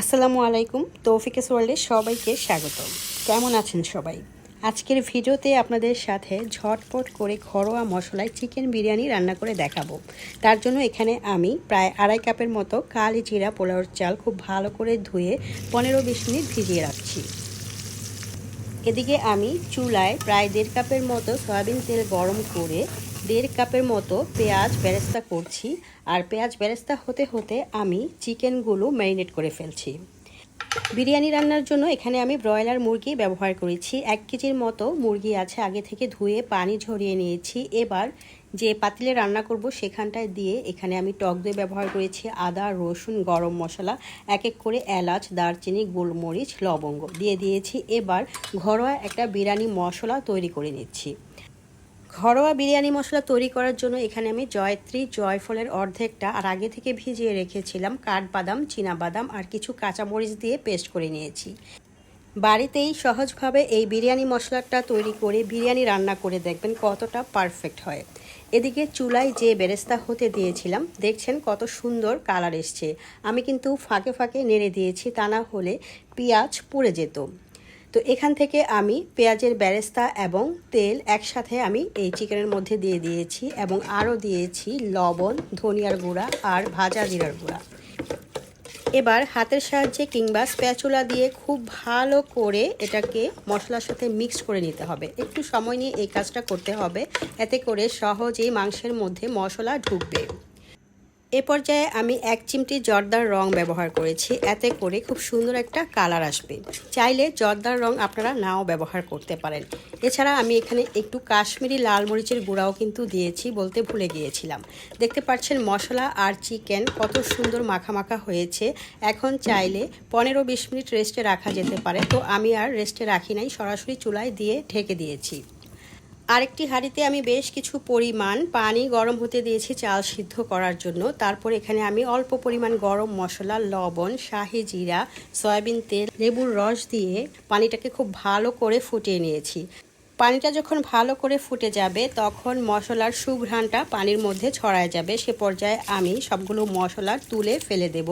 আসসালামু আলাইকুম তৌফিকেস ওয়ার্ল্ডে সবাইকে স্বাগত। কেমন আছেন সবাই? আজকের ভিডিওতে আপনাদের সাথে ঝটপট করে ঘরোয়া মশলায় চিকেন বিরিয়ানি রান্না করে দেখাবো। তার জন্য এখানে আমি প্রায় আড়াই কাপের মতো কালি জিরা পোলাওর চাল খুব ভালো করে ধুয়ে পনেরো বিশ মিনিট ভিজিয়ে রাখছি। এদিকে আমি চুলায় প্রায় দেড় কাপের মতো সয়াবিন তেল গরম করে দেড় কাপের মতো পেঁয়াজ ব্যারেস্তা করছি। আর পেঁয়াজ ব্যারেস্তা হতে হতে আমি চিকেনগুলো ম্যারিনেট করে ফেলছি। বিরিয়ানি রান্নার জন্য এখানে আমি ব্রয়লার মুরগি ব্যবহার করেছি। এক কেজির মতো মুরগি আছে, আগে থেকে ধুয়ে পানি ঝরিয়ে নিয়েছি। এবার যে পাতিলে রান্না করব সেখানটায় দিয়ে এখানে আমি টক দই ব্যবহার করেছি, আদা, রসুন, গরম মশলা, এক এক করে এলাচ, দারচিনি, গোলমরিচ, লবঙ্গ। দিয়ে দিয়েছি এবার ঘরোয়া একটা বিরিয়ানি মশলা তৈরি করে নিচ্ছি। ঘরোয়া বিরিয়ানি মশলা তৈরি করার জন্য এখানে আমি জয়ত্রী, জয়ফলের অর্ধেকটা আর আগে থেকে ভিজিয়ে রেখেছিলাম কাঠবাদাম বাদাম আর কিছু কাঁচামরিচ দিয়ে পেস্ট করে নিয়েছি। বাড়িতেই সহজভাবে এই বিরিয়ানি মশলাটা তৈরি করে বিরিয়ানি রান্না করে দেখবেন কতটা পারফেক্ট হয়। এদিকে চুলায় যে বেরেস্তা হতে দিয়েছিলাম, দেখছেন কত সুন্দর কালার এসছে। আমি কিন্তু ফাঁকে ফাঁকে নেড়ে দিয়েছি, তা না হলে পেঁয়াজ পুড়ে যেত। তো এখান থেকে আমি পেঁয়াজের ব্যারেস্তা এবং তেল একসাথে আমি এই চিকেনের মধ্যে দিয়ে দিয়েছি এবং আরও দিয়েছি লবণ, ধনিয়ার গুঁড়া আর ভাজা জিরার গুঁড়া। এবার হাতের সাহায্যে কিংবা স্প্যাচুলা দিয়ে খুব ভালো করে এটাকে মশলার সাথে মিক্স করে নিতে হবে। একটু সময় নিয়ে এই কাজটা করতে হবে। এতে করে সহজেই মাংসের মধ্যে মশলা ঢুকবে। এ পর্যায়ে আমি এক চিমটি জর্দার রং ব্যবহার করেছি। এতে করে খুব সুন্দর একটা কালার আসবে। চাইলে জর্দার রং আপনারা নাও ব্যবহার করতে পারেন। এছাড়া আমি এখানে একটু কাশ্মীরি লাল মরিচের গুঁড়াও কিন্তু দিয়েছি বলতে ভুলে গিয়েছিলাম। দেখতে পাচ্ছেন মশলা আর চিকেন কত সুন্দর মাখা মাখা হয়েছে। এখন চাইলে পনেরো বিশ মিনিট রেস্টে রাখা যেতে পারে। তো আমি আর রেস্টে রাখি নাই, সরাসরি চুলায় দিয়ে ঢেকে দিয়েছি। আরেকটি হাঁড়িতে আমি বেশ কিছু পরিমাণ পানি গরম হতে দিয়েছি চাল সিদ্ধ করার জন্য। তারপর এখানে আমি অল্প পরিমাণ গরম মশলা, লবণ, শাহি জিরা, সয়াবিন তেল, লেবুর রস দিয়ে পানিটাকে খুব ভালো করে ফুটিয়ে নিয়েছি। পানিটা যখন ভালো করে ফুটে যাবে, তখন মশলার সুঘ্রাণটা পানির মধ্যে ছড়ায় যাবে। সে পর্যায়ে আমি সবগুলো মশলা তুলে ফেলে দেব।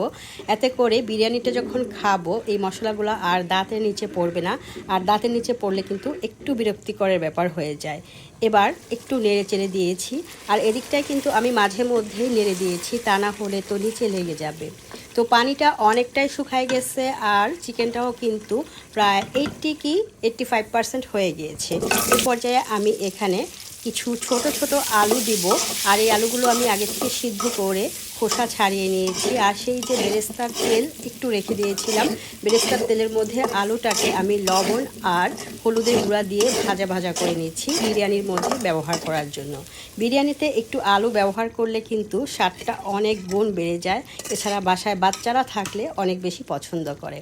এতে করে বিরিয়ানিটা যখন খাব, এই মশলাগুলো আর দাঁতের নিচে পড়বে না। আর দাঁতের নিচে পড়লে কিন্তু একটু বিরক্তিকরের ব্যাপার হয়ে যায়। এবার একটু নেড়ে চেড়ে দিয়েছি। আর এদিকটায় কিন্তু আমি মাঝে মধ্যেই নেড়ে দিয়েছি, তা না হলে তো নিচে লেগে যাবে। তো পানিটা অনেকটাই শুকায় গেছে আর চিকেনটাও কিন্তু প্রায় এইটটি কি এইট্টি ফাইভ পার্সেন্ট হয়ে গিয়েছে। এই পর্যায়ে আমি এখানে কিছু ছোট ছোট আলু দিব। আর এই আলুগুলো আমি আগে থেকে সিদ্ধ করে খোসা ছাড়িয়ে নিয়েছি। আর সেই যে বেরেস্তার তেল একটু রেখে দিয়েছিলাম, বেরেস্তার তেলের মধ্যে আলুটাকে আমি লবণ আর হলুদের গুঁড়া দিয়ে ভাজা ভাজা করে নিচ্ছি বিরিয়ানির মধ্যে ব্যবহার করার জন্য। বিরিয়ানিতে একটু আলু ব্যবহার করলে কিন্তু স্বাদটা অনেক গুণ বেড়ে যায়। এছাড়া বাসায় বাচ্চারা থাকলে অনেক বেশি পছন্দ করে।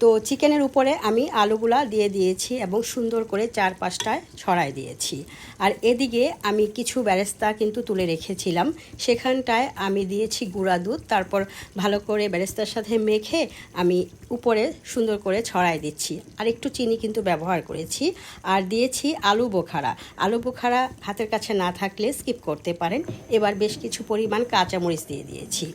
তো চিকেনের উপরে আমি আলুগুলা দিয়ে দিয়েছি এবং সুন্দর করে চার পাঁচটায় ছড়াই দিয়েছি। আর এদিকে আমি কিছু ব্যারেস্তা কিন্তু তুলে রেখেছিলাম। সেখানটায় আমি দিয়েছি গুঁড়া দুধ, তারপর ভালো করে ব্যারেস্তার সাথে মেখে আমি উপরে সুন্দর করে ছড়াই দিচ্ছি। আর একটু চিনি কিন্তু ব্যবহার করেছি। আর দিয়েছি আলু বোখারা। আলু বোখারা হাতের কাছে না থাকলে স্কিপ করতে পারেন। এবার বেশ কিছু পরিমাণ কাঁচামরিচ দিয়ে দিয়েছি।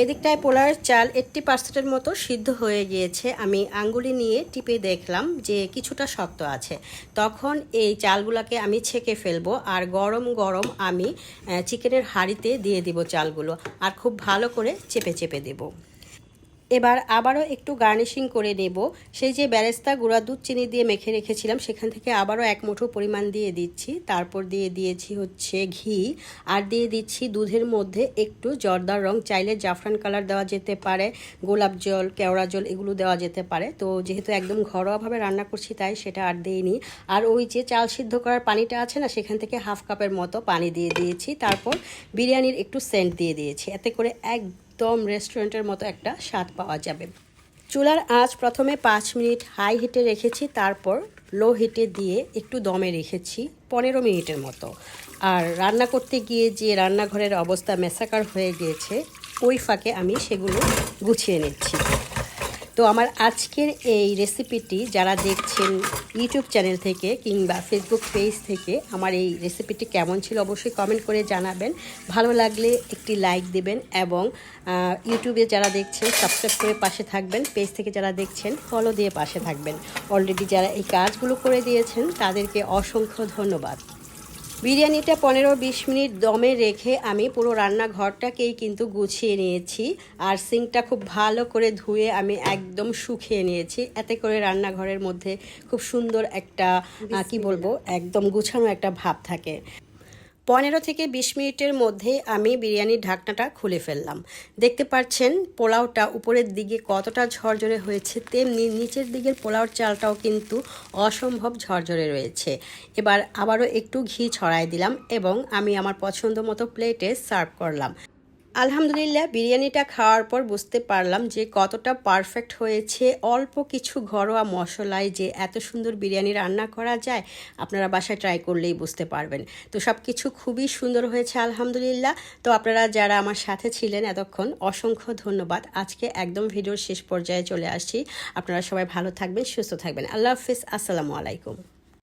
এদিকটায় পোলার চাল এইট্টি পার্সেন্টের মতো সিদ্ধ হয়ে গিয়েছে। আমি আঙ্গুলি নিয়ে টিপে দেখলাম যে কিছুটা শক্ত আছে। তখন এই চালগুলোকে আমি ছেঁকে ফেলব আর গরম গরম আমি চিকেনের হাঁড়িতে দিয়ে দিব চালগুলো। আর খুব ভালো করে চেপে চেপে দেবো। এবার আবারও একটু গার্নিশিং করে নেব। সেই যে ব্যারেস্তা, গুঁড়া, দুধ, চিনি দিয়ে মেখে রেখেছিলাম, সেখান থেকে আবারও এক মুঠো পরিমাণ দিয়ে দিচ্ছি। তারপর দিয়ে দিয়েছি হচ্ছে ঘি। আর দিয়ে দিচ্ছি দুধের মধ্যে একটু জর্দার রং, চাইলে জাফরান কালার দেওয়া যেতে পারে, গোলাপ জল, কেওড়া জল, এগুলো দেওয়া যেতে পারে। তো যেহেতু একদম ঘরোয়াভাবে রান্না করছি, তাই সেটা আর দিইনি। আর ওই যে চাল সিদ্ধ করার পানিটা আছে না, সেখান থেকে হাফ কাপের মতো পানি দিয়ে দিয়েছি। তারপর বিরিয়ানির একটু সেন্ট দিয়ে দিয়েছি। এতে করে এক একদম রেস্টুরেন্টের মতো একটা স্বাদ পাওয়া যাবে। চুলার আঁচ প্রথমে পাঁচ মিনিট হাই হিটে রেখেছি, তারপর লো হিটে দিয়ে একটু দমে রেখেছি পনেরো মিনিটের মতো। আর রান্না করতে গিয়ে যে রান্নাঘরের অবস্থা মেসাকার হয়ে গিয়েছে, ওই ফাঁকে আমি সেগুলো গুছিয়ে নিচ্ছি। তো আমার আজকের এই রেসিপিটি যারা দেখছেন ইউটিউব চ্যানেল থেকে কিংবা ফেসবুক পেজ থেকে, আমার এই রেসিপিটি কেমন ছিল অবশ্যই কমেন্ট করে জানাবেন। ভালো লাগলে একটি লাইক দেবেন এবং ইউটিউবে যারা দেখছেন সাবস্ক্রাইব করে পাশে থাকবেন। পেজ থেকে যারা দেখছেন ফলো দিয়ে পাশে থাকবেন। অলরেডি যারা এই কাজগুলো করে দিয়েছেন, তাদেরকে অসংখ্য ধন্যবাদ। বিরিয়ানিটা পনেরো বিশ মিনিট দমে রেখে আমি পুরো রান্নাঘরটাকেই কিন্তু গুছিয়ে নিয়েছি। আর সিঙ্কটা খুব ভালো করে ধুয়ে আমি একদম শুকিয়ে নিয়েছি। এতে করে রান্নাঘরের মধ্যে খুব সুন্দর একটা কি বলব একদম গুছানো একটা ভাব থাকে। পনেরো থেকে বিশ মিনিটের মধ্যে আমি বিরিয়ানির ঢাকনাটা খুলে ফেললাম। দেখতে পাচ্ছেন, পোলাওটা উপরের দিকে কতটা ঝরঝরে হয়েছে, তেমনি নিচের দিকের পোলাওর চালটাও কিন্তু অসম্ভব ঝরঝরে রয়েছে। এবার আবারও একটু ঘি ছড়াই দিলাম এবং আমি আমার পছন্দ মতো প্লেটে সার্ভ করলাম। আলহামদুলিল্লাহ, বিরিয়ানিটা খাওয়ার পর বুঝতে পারলাম যে কতটা পারফেক্ট হয়েছে। অল্প কিছু ঘরোয়া মশলায় যে এত সুন্দর বিরিয়ানি রান্না করা যায়, আপনারা বাসায় ট্রাই করলেই বুঝতে পারবেন। তো সব কিছু খুবই সুন্দর হয়েছে, আলহামদুলিল্লাহ। তো আপনারা যারা আমার সাথে ছিলেন এতক্ষণ, অসংখ্য ধন্যবাদ। আজকে একদম ভিডিওর শেষ পর্যায়ে চলে আসছি। আপনারা সবাই ভালো থাকবেন, সুস্থ থাকবেন। আল্লাহ হাফিজ, আসসালামু আলাইকুম।